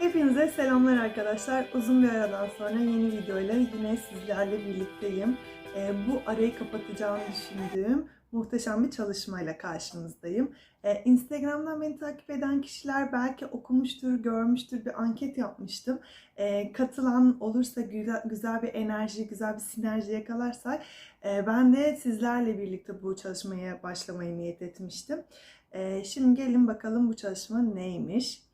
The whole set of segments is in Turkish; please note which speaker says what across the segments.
Speaker 1: Hepinize selamlar arkadaşlar. Uzun bir aradan sonra yeni videoyla yine sizlerle birlikteyim. Ee, bu arayı kapatacağımı düşündüğüm muhteşem bir çalışmayla karşınızdayım. Ee, Instagram'dan beni takip eden kişiler belki okumuştur, görmüştür bir anket yapmıştım. Ee, katılan olursa güzel, bir enerji, güzel bir sinerji yakalarsak e, ben de sizlerle birlikte bu çalışmaya başlamayı niyet etmiştim. Şimdi gelin bakalım bu çalışma neymiş?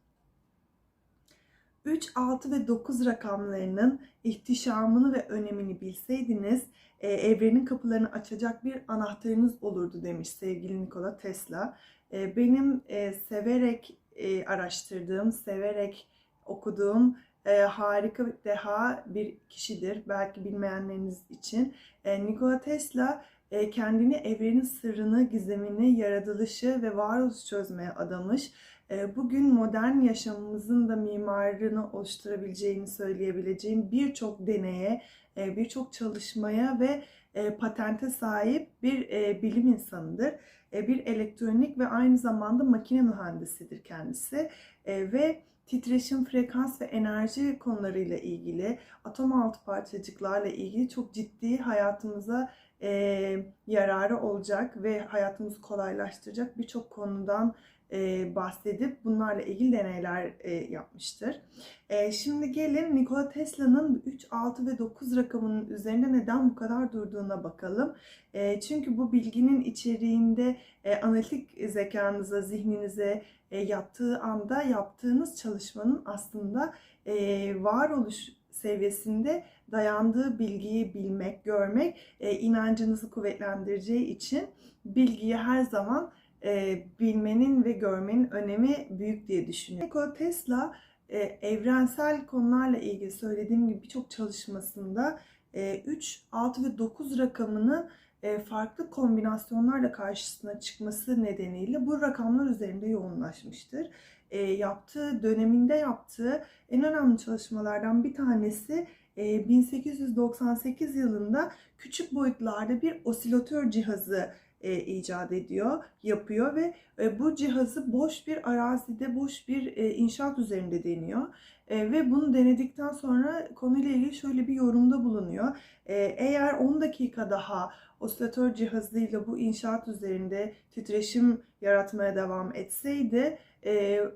Speaker 1: 3, 6 ve 9 rakamlarının ihtişamını ve önemini bilseydiniz e, evrenin kapılarını açacak bir anahtarınız olurdu demiş sevgili Nikola Tesla. E, benim e, severek e, araştırdığım, severek okuduğum e, harika deha bir kişidir. Belki bilmeyenleriniz için. E, Nikola Tesla kendini evrenin sırrını, gizemini, yaratılışı ve varoluş çözmeye adamış. E, Bugün modern yaşamımızın da mimarını oluşturabileceğini söyleyebileceğim birçok deneye, e, birçok çalışmaya ve e, patente sahip bir e, bilim insanıdır. E, Bir elektronik ve aynı zamanda makine mühendisidir kendisi E, ve titreşim, frekans ve enerji konularıyla ilgili, atom altı parçacıklarla ilgili çok ciddi hayatımıza e, yararı olacak ve hayatımızı kolaylaştıracak birçok konudan e, bahsedip bunlarla ilgili deneyler e, yapmıştır. E, şimdi gelin Nikola Tesla'nın 3, 6 ve 9 rakamının üzerinde neden bu kadar durduğuna bakalım. E, çünkü bu bilginin içeriğinde e, analitik zekanıza, zihninize e, yattığı anda yaptığınız çalışmanın aslında e, varoluş seviyesinde dayandığı bilgiyi bilmek, görmek e, inancınızı kuvvetlendireceği için bilgiyi her zaman e, bilmenin ve görmenin önemi büyük diye düşünüyorum. Nikola Tesla e, evrensel konularla ilgili söylediğim gibi birçok çalışmasında e, 3, 6 ve 9 rakamının e, farklı kombinasyonlarla karşısına çıkması nedeniyle bu rakamlar üzerinde yoğunlaşmıştır. E, yaptığı döneminde yaptığı en önemli çalışmalardan bir tanesi e, 1898 yılında küçük boyutlarda bir osilatör cihazı e, icat ediyor, yapıyor ve e, bu cihazı boş bir arazide, boş bir e, inşaat üzerinde deniyor. E, ve bunu denedikten sonra konuyla ilgili şöyle bir yorumda bulunuyor. E, eğer 10 dakika daha osilatör cihazıyla bu inşaat üzerinde titreşim yaratmaya devam etseydi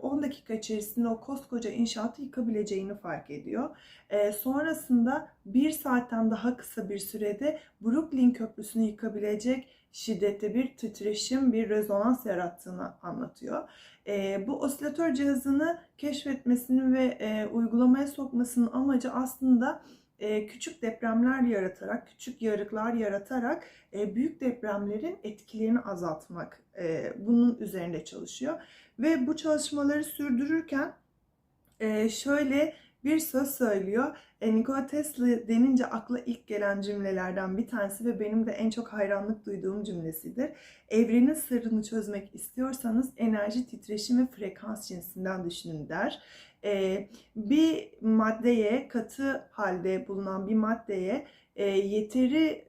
Speaker 1: 10 dakika içerisinde o koskoca inşaatı yıkabileceğini fark ediyor. Sonrasında bir saatten daha kısa bir sürede Brooklyn Köprüsü'nü yıkabilecek şiddette bir titreşim, bir rezonans yarattığını anlatıyor. Bu osilatör cihazını keşfetmesinin ve uygulamaya sokmasının amacı aslında küçük depremler yaratarak, küçük yarıklar yaratarak büyük depremlerin etkilerini azaltmak. Bunun üzerinde çalışıyor. Ve bu çalışmaları sürdürürken e, şöyle bir söz söylüyor. E, Nikola Tesla denince akla ilk gelen cümlelerden bir tanesi ve benim de en çok hayranlık duyduğum cümlesidir. Evrenin sırrını çözmek istiyorsanız enerji, titreşim ve frekans cinsinden düşünün der. E, bir maddeye, katı halde bulunan bir maddeye yeteri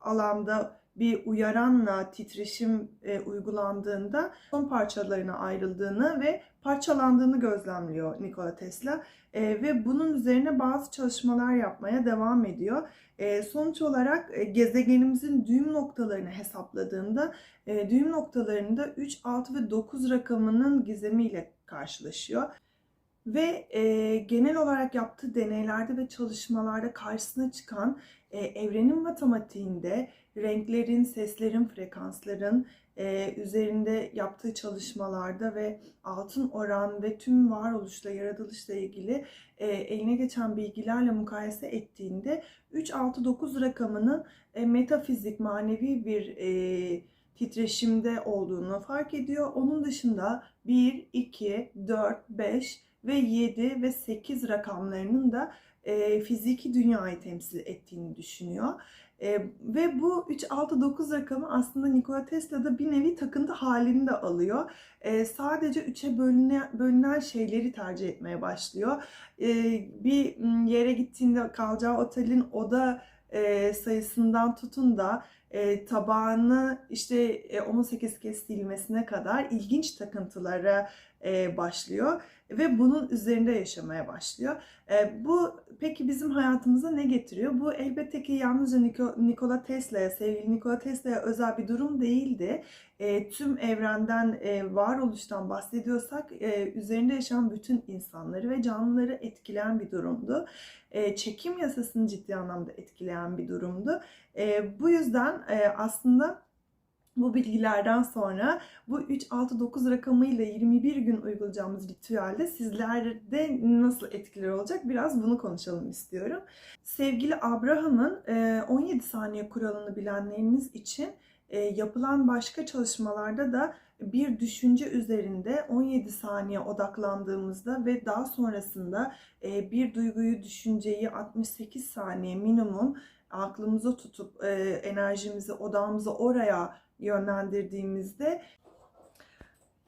Speaker 1: alanda bir uyaranla titreşim e, uygulandığında son parçalarına ayrıldığını ve parçalandığını gözlemliyor Nikola Tesla e, ve bunun üzerine bazı çalışmalar yapmaya devam ediyor. E, sonuç olarak e, gezegenimizin düğüm noktalarını hesapladığında e, düğüm noktalarında 3, 6 ve 9 rakamının gizemiyle karşılaşıyor. Ve e, genel olarak yaptığı deneylerde ve çalışmalarda karşısına çıkan e, evrenin matematiğinde renklerin, seslerin, frekansların e, üzerinde yaptığı çalışmalarda ve altın oran ve tüm varoluşla, yaratılışla ilgili e, eline geçen bilgilerle mukayese ettiğinde 3-6-9 rakamının e, metafizik, manevi bir e, titreşimde olduğunu fark ediyor. Onun dışında 1, 2, 4, 5 ve 7 ve 8 rakamlarının da e, fiziki dünyayı temsil ettiğini düşünüyor. E, ve bu 3, 6, 9 rakamı aslında Nikola Tesla'da bir nevi takıntı halini de alıyor. E, sadece 3'e bölünen, bölünen şeyleri tercih etmeye başlıyor. E, bir yere gittiğinde kalacağı otelin oda e, sayısından tutun da e, tabağını işte e, 18 kez silmesine kadar ilginç takıntılara e, başlıyor ve bunun üzerinde yaşamaya başlıyor. E, bu peki bizim hayatımıza ne getiriyor? Bu elbette ki yalnızca Niko- Nikola Tesla'ya, sevgili Nikola Tesla'ya özel bir durum değildi. E, tüm evrenden, e, varoluştan bahsediyorsak e, üzerinde yaşayan bütün insanları ve canlıları etkileyen bir durumdu. E, çekim yasasını ciddi anlamda etkileyen bir durumdu. E, bu yüzden e, aslında bu bilgilerden sonra bu 3-6-9 rakamıyla 21 gün uygulayacağımız ritüelde sizlerde nasıl etkileri olacak biraz bunu konuşalım istiyorum. Sevgili Abraham'ın e, 17 saniye kuralını bilenleriniz için e, yapılan başka çalışmalarda da bir düşünce üzerinde 17 saniye odaklandığımızda ve daha sonrasında e, bir duyguyu, düşünceyi 68 saniye minimum aklımıza tutup e, enerjimizi, odağımızı oraya yönlendirdiğimizde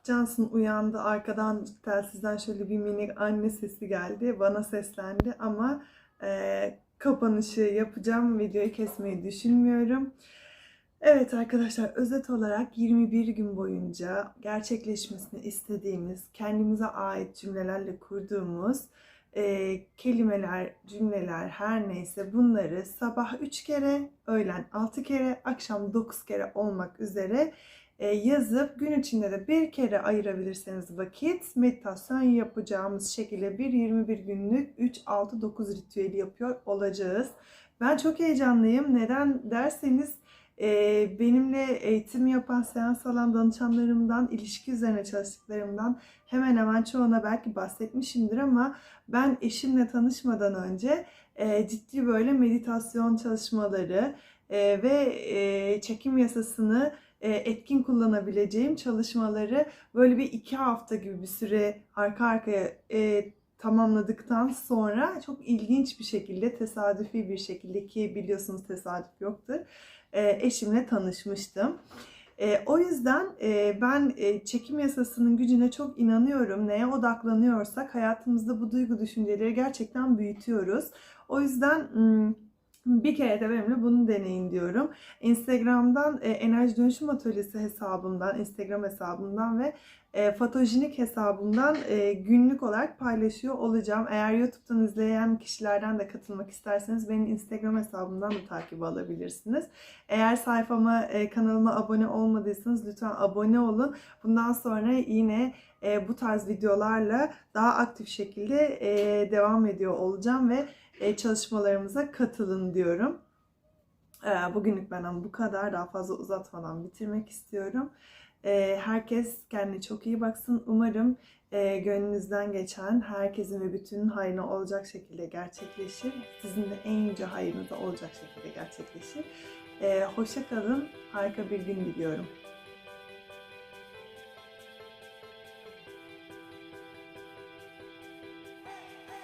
Speaker 1: Johnson uyandı. Arkadan telsizden şöyle bir minik anne sesi geldi. Bana seslendi ama e, kapanışı yapacağım. Videoyu kesmeyi düşünmüyorum. Evet arkadaşlar özet olarak 21 gün boyunca gerçekleşmesini istediğimiz, kendimize ait cümlelerle kurduğumuz e, kelimeler, cümleler her neyse bunları sabah 3 kere, öğlen 6 kere, akşam 9 kere olmak üzere e, yazıp gün içinde de bir kere ayırabilirseniz vakit meditasyon yapacağımız şekilde bir 21 günlük 3-6-9 ritüeli yapıyor olacağız. Ben çok heyecanlıyım. Neden derseniz benimle eğitim yapan seans alan danışanlarımdan, ilişki üzerine çalıştıklarımdan hemen hemen çoğuna belki bahsetmişimdir ama ben eşimle tanışmadan önce e, ciddi böyle meditasyon çalışmaları e, ve e, çekim yasasını etkin kullanabileceğim çalışmaları böyle bir iki hafta gibi bir süre arka arkaya tamamladıktan sonra çok ilginç bir şekilde tesadüfi bir şekilde ki biliyorsunuz tesadüf yoktur e, eşimle tanışmıştım. E, o yüzden e, ben çekim yasasının gücüne çok inanıyorum. Neye odaklanıyorsak hayatımızda bu duygu düşünceleri gerçekten büyütüyoruz. O yüzden bir kere de benimle bunu deneyin diyorum. Instagram'dan Enerji Dönüşüm Atölyesi hesabımdan, Instagram hesabımdan ve e, fotojenik hesabımdan e, günlük olarak paylaşıyor olacağım. Eğer YouTube'dan izleyen kişilerden de katılmak isterseniz benim Instagram hesabımdan da takip alabilirsiniz. Eğer sayfama, e, kanalıma abone olmadıysanız lütfen abone olun. Bundan sonra yine e, bu tarz videolarla daha aktif şekilde e, devam ediyor olacağım ve e, çalışmalarımıza katılın diyorum. E, bugünlük benden bu kadar. Daha fazla uzatmadan bitirmek istiyorum. E, herkes kendine çok iyi baksın. Umarım e, gönlünüzden geçen herkesin ve bütünün hayrına olacak şekilde gerçekleşir. Sizin de en yüce hayrınıza olacak şekilde gerçekleşir. E, hoşça kalın. Harika bir gün diliyorum.